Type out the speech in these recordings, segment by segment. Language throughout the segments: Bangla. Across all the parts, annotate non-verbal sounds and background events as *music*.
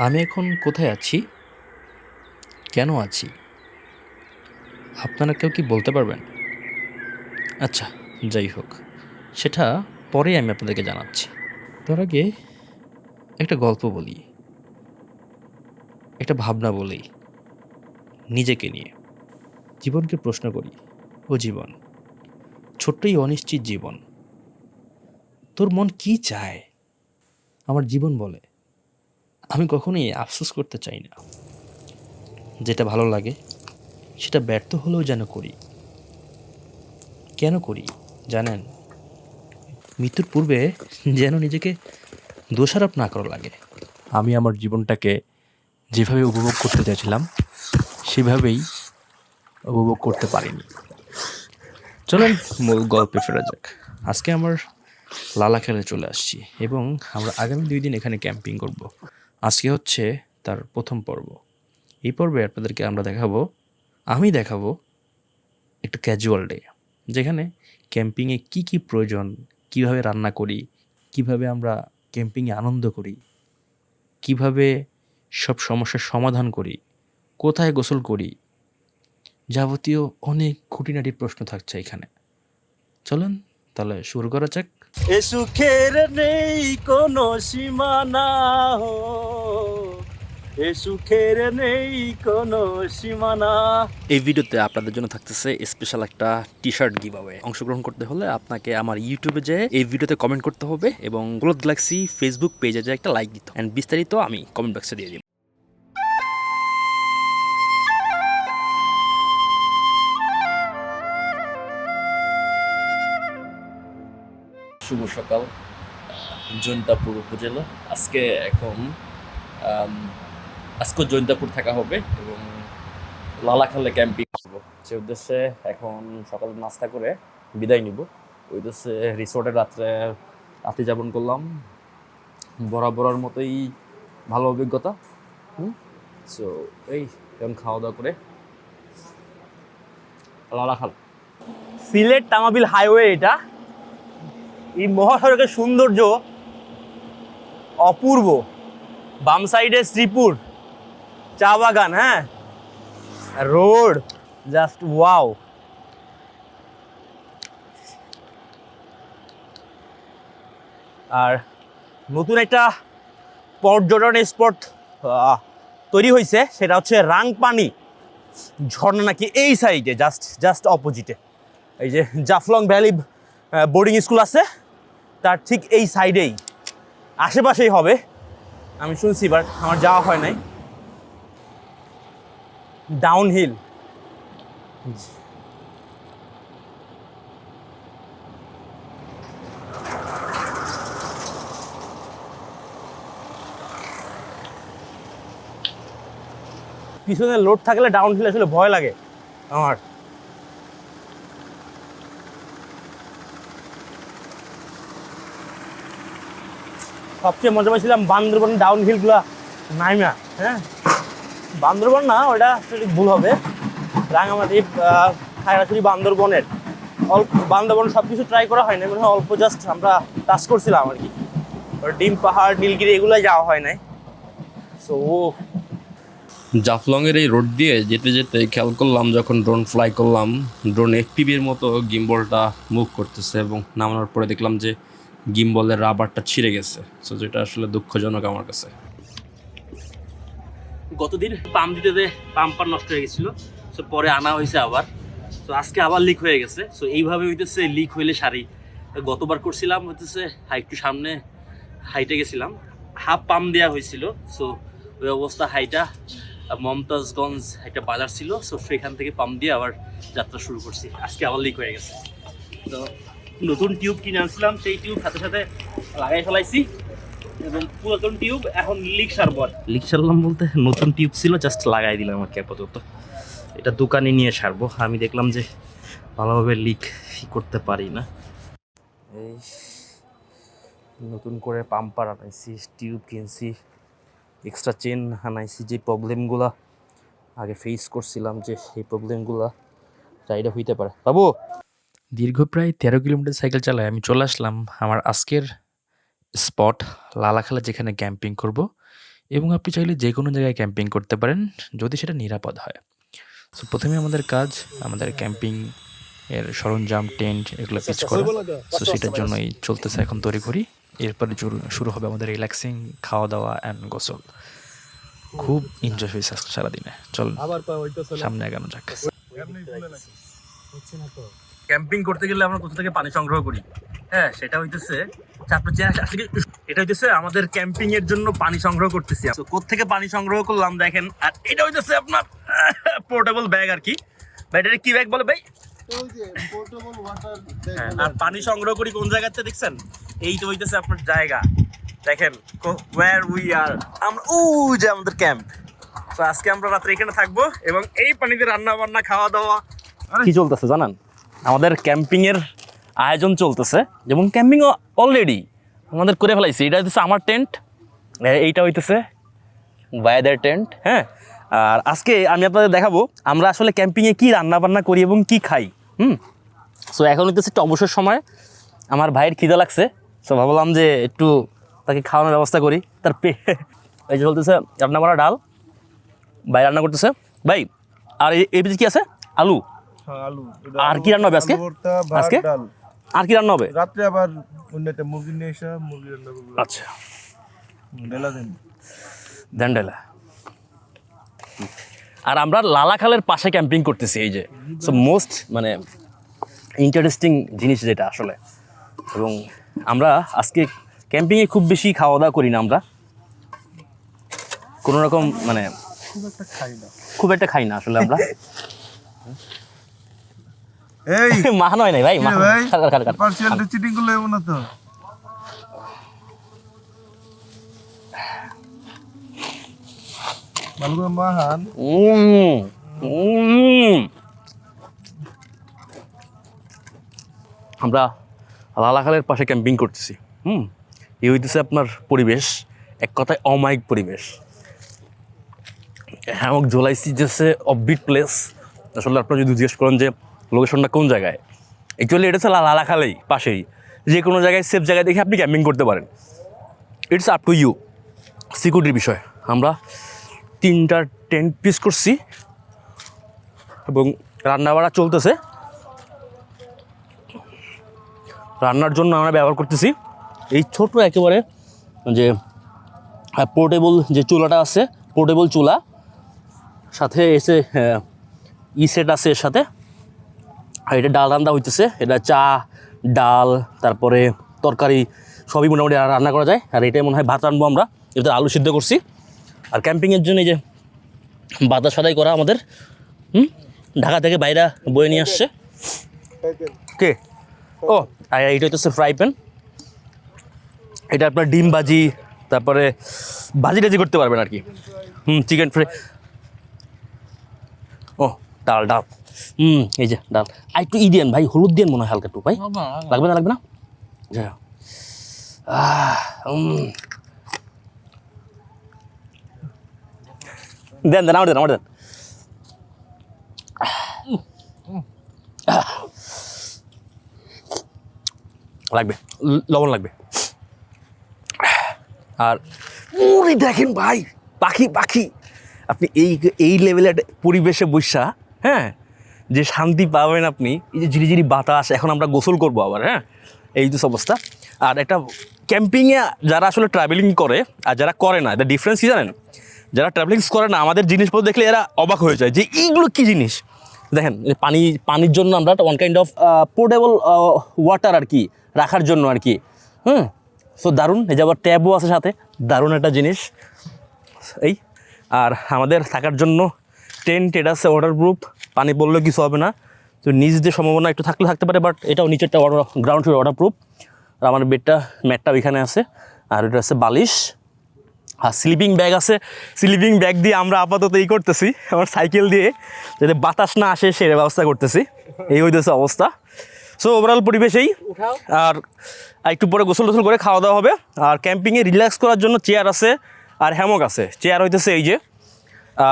আমি এখন কোথায় আছি? কেন আছি? আপনারা কেউ কি বলতে পারবেন? আচ্ছা যাই হোক। সেটা পরে আমি আপনাদেরকে জানাচ্ছি। তার আগে একটা গল্প বলি। একটা ভাবনা বলি নিজেকে নিয়ে। জীবনকে প্রশ্ন করি, ও জীবন, ছোট্টই অনিশ্চিত জীবন, তোর মন কি চায়? আমার জীবন বলে। আমি কখনোই আফসোস করতে চাই না। যেটা ভালো লাগে সেটা ব্যর্থ হলেও যেন করি। কেন করি জানেন? মৃত্যুর পূর্বে যেন নিজেকে দোষারোপ না করা লাগে। আমি আমার জীবনটাকে যেভাবে উপভোগ করতে চাইছিলাম সেভাবেই উপভোগ করতে পারিনি। চলেন মূল গল্পে ফেরা যাক। আজকে আমার লালা খেলে চলে আসছি এবং আমরা আগামী দুই দিন এখানে ক্যাম্পিং করব। আজকে হচ্ছে তার প্রথম পর্ব। এই পর্বে আপনাদেরকে আমরা দেখাবো, আমি দেখাবো একটা ক্যাজুয়াল ডে যেখানে ক্যাম্পিংয়ে কি কি প্রয়োজন, কীভাবে রান্না করি, কীভাবে আমরা ক্যাম্পিংয়ে আনন্দ করি, কীভাবে সব সমস্যার সমাধান করি, কোথায় গোসল করি, যাবতীয় অনেক খুঁটিনাটি প্রশ্ন থাকছে এখানে। চলুন তাহলে শুরু করা যাক। এ সুখের নেই কোনো সীমানা হো। এ সুখের নেই কোনো সীমানা। এই ভিডিওতে আপনাদের জন্য থাকতেছে স্পেশাল একটা টি শার্ট গিভ অংশগ্রহণ করতে হলে আপনাকে আমার ইউটিউবে যেয়ে এই ভিডিওতে কমেন্ট করতে হবে এবং ক্লোথ গ্যালাক্সি ফেসবুক পেজে যে একটা লাইক দিতে এন্ড বিস্তারিত আমি কমেন্ট বক্সে দিয়ে দিব। শুভ সকাল, জৈন্তাপুর উপজেলা। আজকে এখন আজকে জৈন্তাপুর থাকা হবে এবং লালাখালে ক্যাম্পিং করব। সে উদ্দেশ্যে এখন সকালে নাস্তা করে বিদায় নিব। ওই উদ্দেশ্যে রিসোর্টে রাত্রে রাতে যাপন করলাম। বরাবরের মতোই ভালো অভিজ্ঞতা। হুম? সো এই এখন খাওয়া দাওয়া করে লালাখাল সিলেট তামাবিল হাইওয়ে এটা। এই মহাসড়কের সৌন্দর্য অপূর্ব। বাম সাইডে শ্রীপুর, চা বাগান হ্যাঁ? রোড জাস্ট ওয়াও আর নতুন একটা পর্যটন স্পট তৈরি হয়েছে সেটা হচ্ছে রাংপানি। ঝর্ণা নাকি এই সাইডে জাস্ট জাস্ট অপোজিটে এই যে জাফলং ভ্যালি বোর্ডিং স্কুল আছে তার ঠিক এই সাইডেই আশেপাশেই হবে। আমি শুনছি বাট আমার যাওয়া হয় নাই। ডাউন হিল পিছনে লোড থাকলে ডাউন হিল আসলে ভয় লাগে আমার। সবচেয়ে মজা পাইছিলাম বান্দরবন ডাউন হিলগুলা নাইমা হ্যাঁ? বান্দরবন না, ওটা ভুল হবে। রাঙামাটি খাগড়াছড়ি বান্দরবনের। অল্প, বান্দরবন সব কিছু ট্রাই করা হয় না মনে হয় অল্প জাস্ট আমরা টাচ করছিলাম আর কি। ডিম, পাহাড়, নীলগিরি এগুলো যাওয়া হয় নাই। সো জাফলংয়ের এই রোড দিয়ে যেতে যেতে খেয়াল করলাম, যখন ড্রোন ফ্লাই করলাম ড্রোন এফপিবির মতো গিম্বলটা মুভ করতেছে এবং নামানোর পরে দেখলাম যে গিম্বলের রাবারটা ছিঁড়ে গেছে। সো যেটা আসলে দুঃখজনক আমার কাছে। গতদিন পাম্প দিতে যে পাম্পার নষ্ট হয়ে গেছিল সো পরে আনা হয়েছে আবার। তো আজকে আবার লিক হয়ে গেছে। সো এইভাবে হইতেছে লিক হইলে সারি গতবার করছিলাম হইতেছে একটু সামনে হাইটে গেছিলাম। হাফ পাম্প দেওয়া হয়েছিল। সো ওই অবস্থা হাইটা মমতাজগঞ্জ একটা বাজার ছিল। সো সেখান থেকে পাম্প দিয়ে আবার যাত্রা শুরু করছি। আজকে আবার লিক হয়ে গেছে। তো নতুন টিউব কিনে আনছিলাম, সেই টিউব সাথে সাথে লাগাই ফেলাইছি। এবং পুরাতন টিউব, এখন লিক সারবো আর লিক সারলাম বলতে নতুন টিউব ছিল জাস্ট লাগাই দিলাম আর কি আপাতত। এটা দোকানে নিয়ে সারবো। আমি দেখলাম যে ভালোভাবে লিক করতে পারি না। এই নতুন করে পাম্পার আনাইছি, টিউব কিনছি এক্সট্রা চেন আনাইছি। যে প্রবলেমগুলো আগে ফেস করছিলাম যে সেই প্রবলেমগুলো রাইডে হইতে পারে। বাবু! দীর্ঘ প্রায় তেরো কিলোমিটার সাইকেল চালায় আমি চলে আসলাম আমার আজকের স্পট লালাখালা যেখানে ক্যাম্পিং করব এবং আপনি চাইলে যে কোনো জায়গায় ক্যাম্পিং করতে পারেন যদি সেটা নিরাপদ হয়। সো প্রথমে আমাদের কাজ আমাদের ক্যাম্পিং এর সরঞ্জাম টেন্ট এগুলো পিচ করা। সো সেটার জন্যই চলতেছে এখন তৈরি করি। এরপরে শুরু- হবে আমাদের রিল্যাক্সিং খাওয়া দাওয়া অ্যান্ড গোসল। খুব এনজয় হয়েছে আজকে সারাদিনে। চল সামনে এগানো যাক। ক্যাম্পিং করতে গেলে আমরা কোথা থেকে পানি সংগ্রহ করি? হ্যাঁ সেটা হইতেছে আচ্ছা, আসলে এটা হইতেছে আমাদের ক্যাম্পিং এর জন্য পানি সংগ্রহ করতেছি তো থেকে পানি সংগ্রহ করলাম দেখেন আর এটা হইতেছে আপনার *laughs* পোর্টেবল ব্যাগ আর কি। ভাই এটা কি ব্যাগ বলে ভাই? হ্যাঁ, আর পানি সংগ্রহ করি কোন জায়গাতে দেখছেন? এই তো হইতেছে আপনার জায়গা। দেখেন ওয়্যার উই আর আমরা ও যে আমাদের ক্যাম্প তো আজকে আমরা রাত্রে এখানে থাকব এবং এই পানিতে রান্না বান্না খাওয়া দাওয়া কি চলতেছে জানান? আমাদের ক্যাম্পিংয়ের আয়োজন চলতেছে এবং ক্যাম্পিংও অলরেডি আমাদের করে ফেলাইছি। এটা হইতেছে আমার টেন্ট এইটা হইতেছে বাইদের টেন্ট হ্যাঁ? আর আজকে আমি আপনাদের দেখাবো আমরা আসলে ক্যাম্পিংয়ে কী রান্না বান্না করি এবং কি খাই, হুম? সো এখন হইতেছে একটু অবসর সময়। আমার ভাইয়ের খিদা লাগছে সো ভাবলাম যে একটু তাকে খাওয়ানোর ব্যবস্থা করি। তার পে *laughs* এই যে চলতেছে রান্না করা ডাল, ভাই রান্না করতেছে। ভাই, আর এই- এই পিছে কি আছে? আলু। আর কি রান্না হবে আজকে? আজকে? আর কি রান্না হবে? রাত্রে আবার অন্য একটা মুরগি নিয়ে এসে মুরগি রান্না করব। আচ্ছা। ডেলা দেন। দ্যান্ডেলা আর আমরা লালাখালের পাশে ক্যাম্পিং করতেছি এই যে। সো মোস্ট মানে ইন্টারেস্টিং জিনিস যেটা আসলে। এবং আমরা আজকে ক্যাম্পিংয়ে খুব বেশি খাওয়া দাওয়া করি না আমরা। কোনো রকম মানে খুব একটা খাই না আসলে আমরা। *laughs* এই *laughs* মা নয় নাই ভাই মা। চিটিং করলে এমন তো। ভালো করে মাহান উম, উম। আমরা লালাখালের পাশে ক্যাম্পিং করতেছি হুম? এই হইতেছে আপনার পরিবেশ এক কথায় অমায়িক পরিবেশ। হ্যামক ঝোলাইছি যে অফবিট প্লেস আসলে আপনারা যদি জিজ্ঞেস করেন যে লোকেশনটা কোন জায়গায়? অ্যাকচুয়ালি এটা হচ্ছে লালাখালেই পাশেই। যে কোনো জায়গায় সেফ জায়গায় দেখে আপনি ক্যাম্পিং করতে পারেন। ইটস আপ টু ইউ সিকিউরিটির বিষয়। আমরা তিনটা টেন্ট পিস করছি এবং রান্না বাড়া চলতেছে। রান্নার জন্য আমরা ব্যবহার করতেছি। এই ছোট একেবারে যে পোর্টেবল যে চুলাটা আছে পোর্টেবল চুলা, সাথে এসে ই সেট আছে এর সাথে। আর এটা ডাল রান্না হইতেছে। এটা চা, ডাল, তারপরে তরকারি, সবই মোটামুটি রান্না করা যায়। আর এটাই মনে হয় ভাত রানবো আমরা। এটাতে আলু সিদ্ধ করছি। আর ক্যাম্পিংয়ের জন্য এই যে বাতাস সাদাই করা আমাদের, হুম? ঢাকা থেকে বাইরা বয়ে নিয়ে আসছে। কে? ও, আর এইটা হচ্ছে ফ্রাই প্যান এটা আপনার ডিম ভাজি, তারপরে ভাজি টাজি করতে পারবেন আর কি। হুম চিকেন ফ্রাই ও ডাল ডাল। হুম এই যে ডাল। আর একটু ই দিয়েন ভাই হলুদ দিয়েন মনে হয় হালকা একটু ভাই। লাগবে না লাগবে না। যা। দেন দেন আমার দেন আমার দেন। লাগবে লবণ লাগবে। আর দেখেন ভাই পাখি পাখি। আপনি এই এই লেভেলের পরিবেশে বৈশা হ্যাঁ? যে শান্তি পাবেন আপনি, এই যে ঝিরিঝিরি বাতাস, এখন আমরা গোসল করব আবার হ্যাঁ? এই তো অবস্থা। আর একটা ক্যাম্পিংয়ে যারা আসলে ট্রাভেলিং করে, আর যারা করে না দ্য ডিফারেন্স কি জানেন? যারা ট্রাভেলিংস করে না, আমাদের জিনিসপত্র দেখলে এরা অবাক হয়ে যায় যে এইগুলো কী জিনিস? দেখেন পানি, পানির জন্য আমরা one kind of portable water আর কি, রাখার জন্য আর কি, হুম? সো দারুণ, এই যে আবার ট্যাবও আছে সাথে, দারুণ একটা জিনিস। এই, আর আমাদের থাকার জন্য টেন্ট এটা আছে ওয়াটারপ্রুফ পানি পড়লেও কিছু হবে না। তো নিচ দিয়ে সম্ভাবনা একটু থাকলে থাকতে পারে বাট এটাও নিচেরটা ওয়াটার গ্রাউন্ড ফ্লোর ওয়াটারপ্রুফ আর আমার বেডটা ম্যাটটা ওইখানে আছে। আর এটা আছে বালিশ। আর স্লিপিং ব্যাগ আছে। স্লিপিং ব্যাগ দিয়ে আমরা আপাতত এই করতেছি আমার সাইকেল দিয়ে। যাতে বাতাস না আসে সে ব্যবস্থা করতেছি। এই হইতেছে অবস্থা। So overall পরিবেশেই। আর একটু পরে গোসল টোসল করে খাওয়া দাওয়া হবে। আর ক্যাম্পিংয়ে রিল্যাক্স করার জন্য চেয়ার আছে আর হ্যামক আছে। চেয়ার হইতেছে এই যে।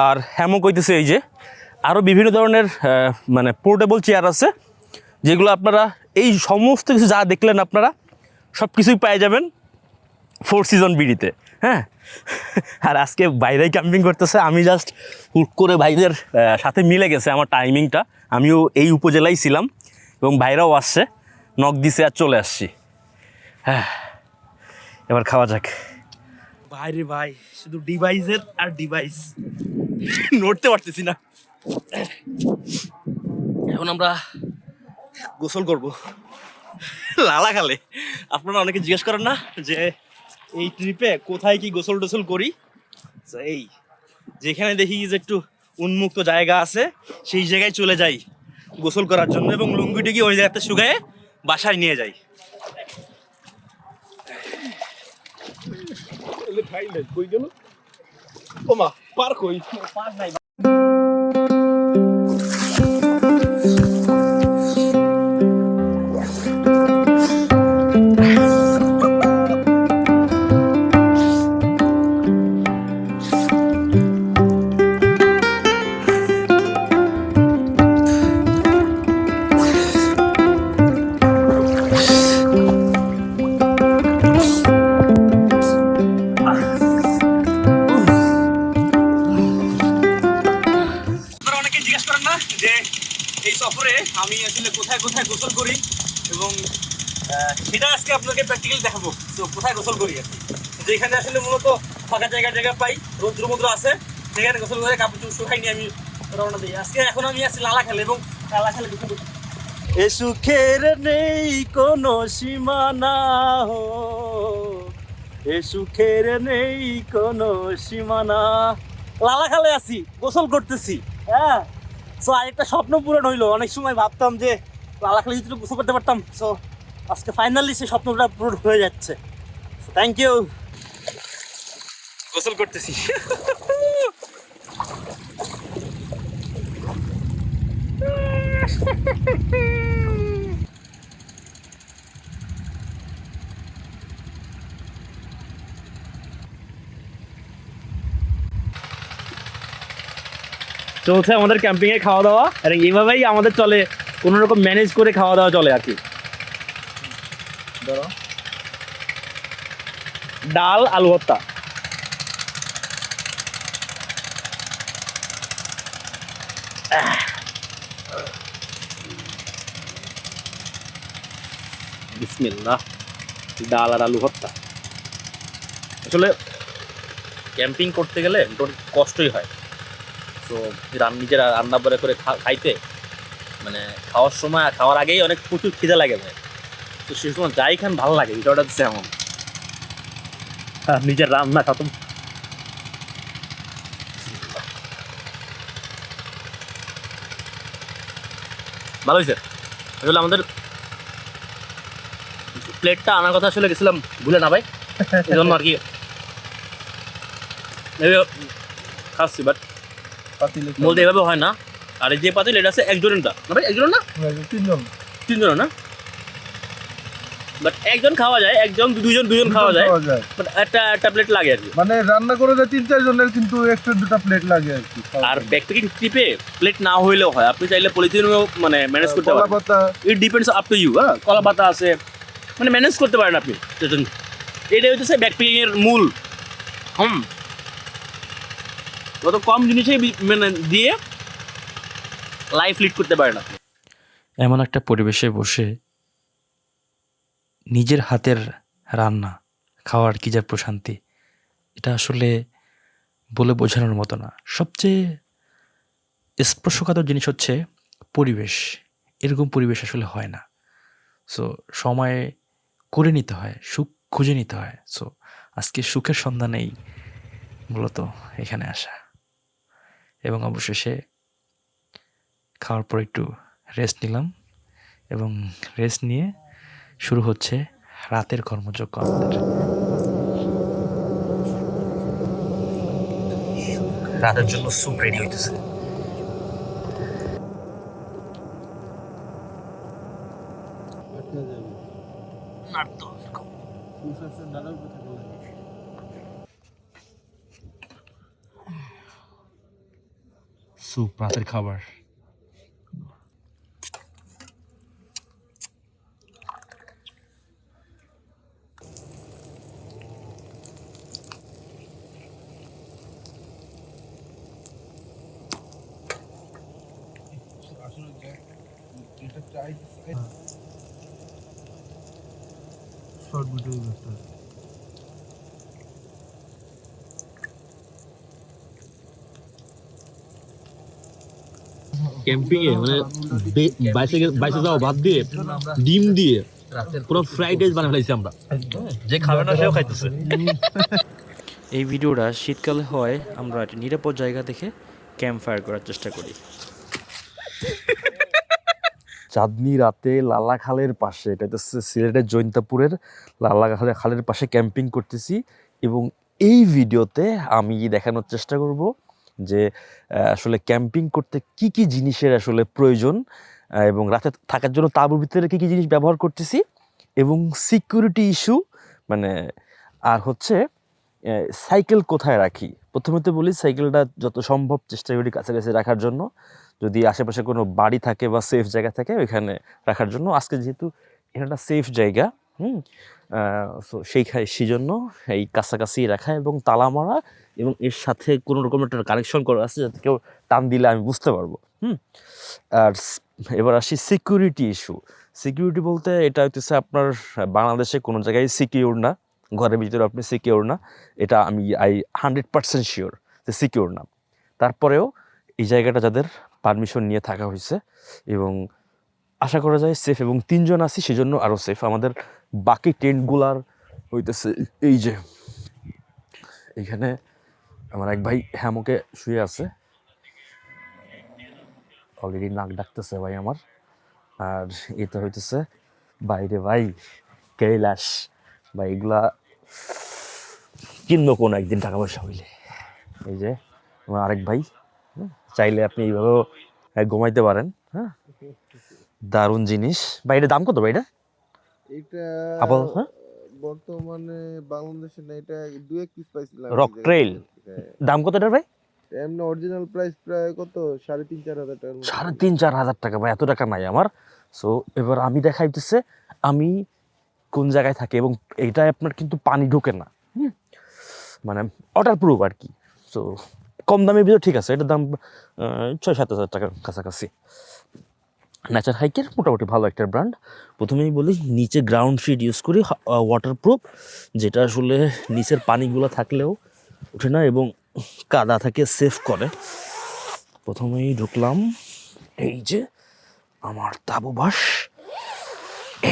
আর হ্যামক কইতেছে এই যে আরও বিভিন্ন ধরনের মানে পোর্টেবল চেয়ার আছে, যেগুলো আপনারা এই সমস্ত কিছু যা দেখলেন আপনারা সব কিছুই পেয়ে যাবেন ফোর সিজন বিড়িতে হ্যাঁ? আর আজকে বাইরেই ক্যাম্পিং করতেছে, আমি জাস্ট হুট করে ভাইদের সাথে মিলে গেছে আমার টাইমিংটা আমিও এই উপজেলায় ছিলাম, এবং ভাইরাও আসছে নখ দিছে আর চলে আসছি হ্যাঁ। এবার খাওয়া যাক। বাইরে ভাই, শুধু ডিভাইসের আর ডিভাইস নড়তে পারতেছি না। এখন আমরা গোসল করব। লালা খালে। আপনারা অনেকে জিজ্ঞেস করেন না যে, এই ট্রিপে কোথায় কি গোসল টোসল করি? এই, যেখানে দেখি যে একটু উন্মুক্ত জায়গা আছে, সেই জায়গায় চলে যাই গোসল করার জন্য এবং লুঙ্গিটি কি ওই জায়গাতে শুকায় বাসায় নিয়ে যাই। কই গেল? ওমা পার কই? আপনারা আজকে আপনাকে প্র্যাকটিক্যালি দেখাবো। তো কোথায় গোসল করি আর যেখানে আসলে মূলত ফাঁকা জায়গা জায়গা পাই রৌদ্র মুদ্র আছে। সেখানে গোসল করে কাপড় চোপড় শুকাই নিয়ে আমি রওনা দিই। আজকে এখন আমি আছি লালা খেলে এবং লালা খেলে এ সুখের নেই কোনো সীমানা হো। এ সুখের নেই কোনো সীমানা। লালা খালে আছি, গোসল করতেছি হ্যাঁ? সো আরেকটা স্বপ্ন পূরণ হইল। অনেক সময় ভাবতাম যে লালা খালে যদি গোসল করতে পারতাম। সো আজকে ফাইনালি সেই স্বপ্নটা পূরণ হয়ে যাচ্ছে। থ্যাংক ইউ গোসল করতেছি। চলছে আমাদের ক্যাম্পিংয়ে খাওয়া দাওয়া, আর এইভাবেই আমাদের চলে, কোনো রকম ম্যানেজ করে খাওয়া দাওয়া চলে আর কি। ডাল আলু ভর্তা ডাল আর আলু ভর্তা আসলে ক্যাম্পিং করতে গেলে একটু কষ্টই হয়। তো নিজেরা রান্না করে করে খাইতে মানে খাওয়ার সময় খাওয়ার আগেই অনেক প্রচুর খিদে লাগে ভাই। তো সেই সময় যাই খান ভালো লাগে বিষয়টা হচ্ছে এমন আর নিজের রান্না খতম ভালো হয়েছে। আসলে আমাদের প্লেটটা আনার কথা আসলে গেছিলাম ভুলে না ভাই। এই জন্য আর কি খাচ্ছি বাট পাতিলে বলতে এভাবে হয় না। আর এই যে পাতিল এটা আছে একজনেরটা না ভাই একজনের না? তিনজন। তিনজনের না? বাট একজন খাওয়া যায় একজন দুজন দুজন খাওয়া যায় বাট একটা একটা প্লেট লাগে আর কি। মানে রান্না করে যায় তিন চার জনের কিন্তু এক্সট্রা দুটো প্লেট লাগে আর কি আর ব্যাকপ্যাকিং ট্রিপে প্লেট না হইলেও হয়। আপনি চাইলে পলিথিনও মানে ম্যানেজ করতে পারেন। পাতা। It depends up to you হ্যাঁ? কলা পাতা আছে। মানে ম্যানেজ করতে পারেন আপনি। এটাই হচ্ছে ব্যাকপ্যাকিং এর মূল। হুম। যত কম জিনিসেই বি- মানে দিয়ে লাইফ লিড করতে পারেন আপনি। এমন একটা পরিবেশে বসে নিজের হাতের রান্না, খাওয়ার কী যা প্রশান্তি, এটা আসলে বলে বোঝানোর মতো না। সবচেয়ে স্পর্শকাতর জিনিস হচ্ছে পরিবেশ। এরকম পরিবেশ আসলে হয় না। সো সময় করে নিতে হয়, সুখ খুঁজে নিতে হয়। সো আজকে সুখের সন্ধানেই মূলত এখানে আসা। এবং অবশেষে খাওয়ার পর একটু রেস্ট নিলাম এবং রেস্ট নিয়ে শুরু হচ্ছে রাতের কর্মযোগ্য আমাদের রাতের জন্য স্যুপ রেডি হইতেছে। স্যুপ রাতের খাবার। ক্যাম্পিং এ মানে বাইসে বাইসে যাওয়া বাদ দিয়ে ডিম দিয়ে পুরো ফ্রাইড রাইস বানিয়ে ফেলাইছি আমরা। যে খাবে না সেও খাইতেছে। *laughs* এই ভিডিওটা শীতকালে হয় আমরা একটা নিরাপদ জায়গা দেখে ক্যাম্প ফায়ার করার চেষ্টা করি। চাঁদনি রাতে লালা খালের পাশে এটা হচ্ছে সিলেটের জৈন্তাপুরের লালা খালের খালের পাশে ক্যাম্পিং করতেছি এবং এই ভিডিওতে আমি দেখানোর চেষ্টা করব যে আসলে ক্যাম্পিং করতে কি কি জিনিসের আসলে প্রয়োজন এবং রাতে থাকার জন্য তাঁবুর ভিতরে কি, কী জিনিস ব্যবহার করতেছি, এবং সিকিউরিটি ইস্যু মানে আর হচ্ছে সাইকেল কোথায় রাখি? প্রথমে তো বলি সাইকেলটা যত সম্ভব চেষ্টা করি কাছাকাছি রাখার জন্য। যদি আশেপাশে কোনো বাড়ি থাকে বা সেফ জায়গা থাকে, ওইখানে রাখার জন্য। আজকে যেহেতু এটা একটা সেফ জায়গা, হুম সো সেই খা- সেই জন্য এই কাছাকাছি রাখা এবং তালা মারা এবং এর সাথে কোনো রকম একটা কানেকশন করা আছে যাতে কেউ টান দিলে আমি বুঝতে পারব। হুম? আর এবার আসি সিকিউরিটি ইস্যু সিকিউরিটি বলতে এটা হইতেছে আপনার, বাংলাদেশে কোনো জায়গায় সিকিউর না, ঘরের ভিতরে আপনি সিকিউর না, এটা আমি আই হান্ড্রেড পার্সেন্ট শিওর যে সিকিউর না। তারপরেও এই জায়গাটা যাদের পারমিশন নিয়ে থাকা হয়েছে এবং আশা করা যায় সেফ এবং তিনজন আছি সেজন্য আরও সেফ আমাদের বাকি টেন্টগুলার হইতেছে এই যে, এইখানে আমার এক ভাই হ্যামকে শুয়ে আছে। অলরেডি নাক ডাকতেছে ভাই আমার। আর এটা হইতেছে বাইরে ভাই কৈলাস বা এগুলা কিনবো কোনো একদিন টাকা পয়সা হইলে? এই যে আমার আরেক ভাই হুম, চাইলে আপনি এইভাবেও ঘুমাইতে পারেন হ্যাঁ। দারুণ জিনিস। বাইরে দাম কত ভাই এটা? এটা আপাতত, হ্যাঁ? বর্তমানে বাংলাদেশে না এটা দু এক পিস পাইছিলাম রক ট্রেল দাম কত এটার ভাই? এমনি অরিজিনাল প্রাইস প্রায় কত? সাড়ে তিন চার হাজার মতো। সাড়ে তিন চার হাজার টাকা ভাই এত টাকা নাই আমার। সো এবার আমি দেখাইতেছে আমি কোন জায়গায় থাকি এবং এটা আপনার কিন্তু পানি ঢোকে না। হুম? মানে ওয়াটার প্রুফ আর কি। সো কম দামের ভিতরে ঠিক আছে এটার দাম ছয় সাত হাজার টাকার কাছাকাছি। ন্যাচার হাইকের মোটামুটি ভালো একটা ব্র্যান্ড প্রথমেই বলি, নিচে গ্রাউন্ড শিট ইউজ করি ওয়াটার প্রুফ যেটা আসলে নিচের পানিগুলো থাকলেও ওঠে না এবং কাদা থাকে সেভ করে। প্রথমেই ঢুকলাম, এই যে আমার তাবু বাস।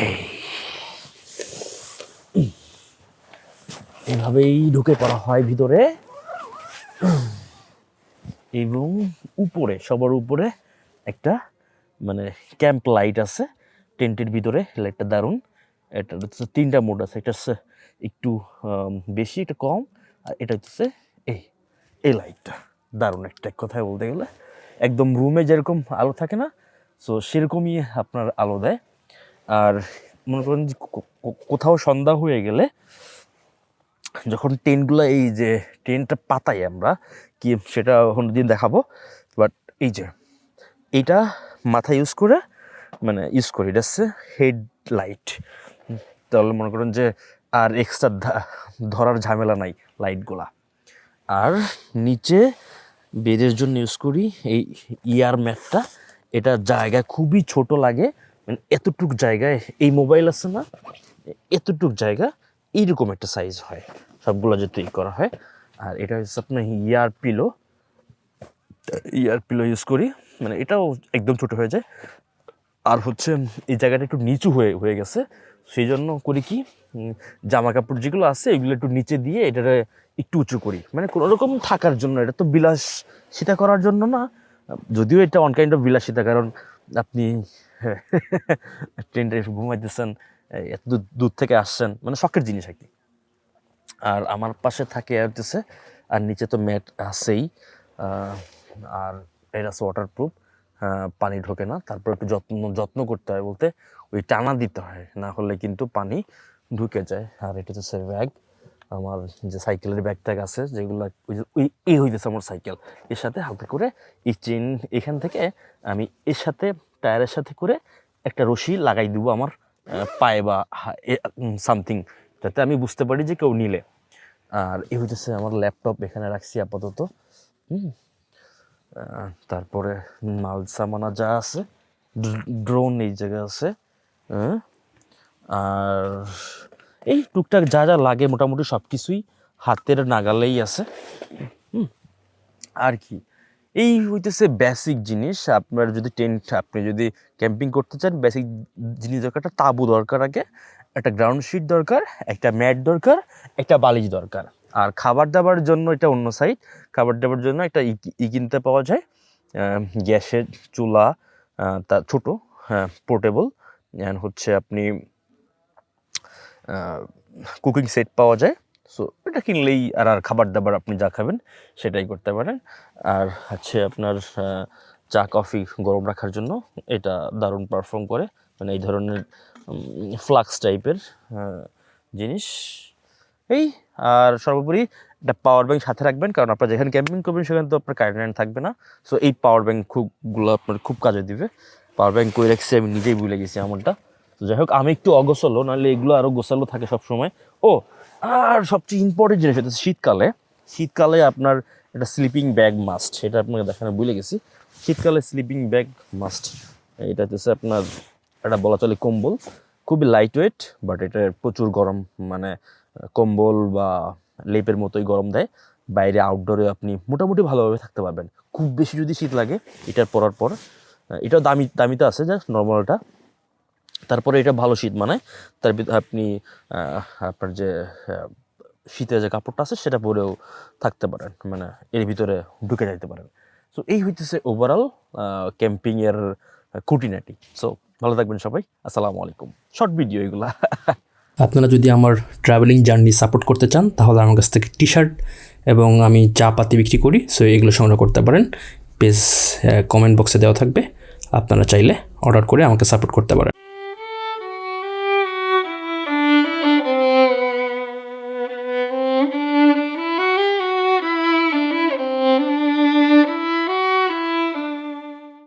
এই। এভাবেই ঢুকে পড়া হয় ভিতরে। এবং উপরে, সবার উপরে একটা মানে ক্যাম্প লাইট আছে, টেন্টের ভিতরে লাইটটা দারুণ। এটা হচ্ছে তিনটা মোড আছে, এটা হচ্ছে একটু বেশি, একটা কম, আর এটা হচ্ছে এই এই লাইটটা দারুণ একটা কথায় বলতে গেলে। একদম রুমে যেরকম আলো থাকে না সো সেরকমই আপনার আলো দেয়। আর মনে করেন যে কোথাও সন্ধ্যা হয়ে গেলে যখন টেন্টগুলো, এই যে টেন্টটা পাতাই আমরা, কি সেটা দিন দেখাবো। বাট এই যে এইটা মাথা ইউজ করে মানে ইউজ করি এটা হচ্ছে হেডলাইট তাহলে মনে করেন যে আর এক্সট্রা ধরার ঝামেলা নাই লাইটগুলা আর নিচে বেদের জন্য ইউজ করি এই ইয়ার ম্যাটটা এটা জায়গা খুবই ছোট লাগে মানে এতটুক জায়গায়, এই মোবাইল আছে না, এতটুক জায়গা, এইরকম একটা সাইজ হয়, সবগুলো যে তৈরি করা হয়। আর এটা হচ্ছে আপনার air pillow air pillow use করি। মানে এটাও একদম ছোট হয়ে যায়। আর হচ্ছে এই জায়গাটা একটু নিচু হয়ে হয়ে গেছে। সেই জন্য করি কি জামা কাপড় যেগুলো আছে এগুলো একটু নিচে দিয়ে এটারে একটু উঁচু করি। মানে কোনো রকম থাকার জন্য, এটা তো বিলাসিতা করার জন্য না। যদিও এটা অন কাইন্ড অফ বিলাসিতা, কারণ আপনি *laughs* ট্রেনটা এসে ঘুমাইতেছেন এত দূর থেকে আসছেন মানে শখের জিনিস আর কি। আর আমার পাশে থাকে আর নিচে তো ম্যাট আছেই আর এটা আছে ওয়াটার প্রুফ পানি ঢোকে না। তারপর একটু যত্ন যত্ন করতে হয় বলতে ওই টানা দিতে হয়, না হলে কিন্তু পানি ঢুকে যায়। আর এটা হচ্ছে ব্যাগ আমার যে সাইকেলের ব্যাগ ট্যাগ আছে, যেগুলো ওই এই হইতেছে আমার সাইকেল। এর সাথে হালকা করে এই চেন এখান থেকে আমি এর সাথে টায়ারের সাথে করে একটা রশি লাগাই দিব আমার পায়ে বা সামথিং যাতে আমি বুঝতে পারি যে কেউ নিলে। আর এ হইতেছে আমার ল্যাপটপ এখানে রাখছি আপাতত। হুম। তারপরে মাল সামানা যা আছে ড্রোন এই জায়গায় আছে হ্যাঁ? আর এই টুকটাক যা যা লাগে মোটামুটি সব কিছুই হাতের নাগালেই আছে আর কি? এই হইতেছে বেসিক জিনিস, আপনার যদি টেন্ট আপনি যদি ক্যাম্পিং করতে চান বেসিক জিনিস দরকার, একটা তাঁবু দরকার আগে, একটা গ্রাউন্ড শিট দরকার, একটা ম্যাট দরকার, একটা বালিশ দরকার। আর খাবার দাবার জন্য এটা অন্য সাইড খাবার দাবার জন্য একটা ই ই কিনতে পাওয়া যায়। গ্যাসের চুলা তা ছোটো হ্যাঁ পোর্টেবল অ্যান্ড হচ্ছে আপনি কুকিং সেট পাওয়া যায়। সো এটা কিনলেই আর আর খাবার দাবার আপনি যা খাবেন, সেটাই করতে পারেন। আর হচ্ছে আপনার চা কফি গরম রাখার জন্য এটা দারুণ পারফর্ম করে। মানে এই ধরনের ফ্লাক্স টাইপের জিনিস। এই আর সর্বোপরি একটা পাওয়ার ব্যাংক সাথে রাখবেন, কারণ আপনার যেখানে ক্যাম্পিং করবেন সেখানে তো আপনার কারেন্ট থাকবে না। সো এই পাওয়ার ব্যাংক খুবগুলো আপনার খুব কাজে দিবে। পাওয়ার ব্যাংক করে রাখছি, আমি নিজেই ভুলে গেছি আমারটা তো যাই হোক, আমি একটু অগোছালো, নাহলে এগুলো আরও গোছালো থাকে সব সময় ও, আর সবচেয়ে ইম্পর্টেন্ট জিনিস হচ্ছে শীতকালে। শীতকালে আপনার একটা স্লিপিং ব্যাগ মাস্ট সেটা আপনাকে দেখানো ভুলে গেছি। শীতকালে স্লিপিং ব্যাগ মাস্ট এটা হচ্ছে আপনার একটা বলা চলে কম্বল। খুবই লাইট ওয়েট বাট এটা প্রচুর গরম মানে কম্বল বা লেপের মতোই গরম দেয়, বাইরে আউটডোরে আপনি মোটামুটি ভালোভাবে থাকতে পারবেন। খুব বেশি যদি শীত লাগে, এটার পরার পর এটাও দামি, দামিতে আছে জাস্ট নর্মালটা তারপরে এটা ভালো শীত মানে তার আপনি আপনার যে শীতের যে কাপড়টা আছে সেটা পরেও থাকতে পারেন মানে এর ভিতরে ঢুকে যাইতে পারেন। সো এই হইতেছে ওভারঅল ক্যাম্পিংয়ের খুঁটিনাটি। সো ভালো থাকবেন সবাই, আসসালামু আলাইকুম। শর্ট ভিডিও এগুলা। *laughs* আপনারা যদি আমার ট্রাভেলিং জার্নি সাপোর্ট করতে চান, তাহলে আমার কাছ থেকে টি শার্ট এবং আমি চা পাতি বিক্রি করি। সো এগুলো সংগ্রহ করতে পারেন। পেজ কমেন্ট বক্সে দেওয়া থাকবে। আপনারা চাইলে অর্ডার করে আমাকে সাপোর্ট করতে পারেন।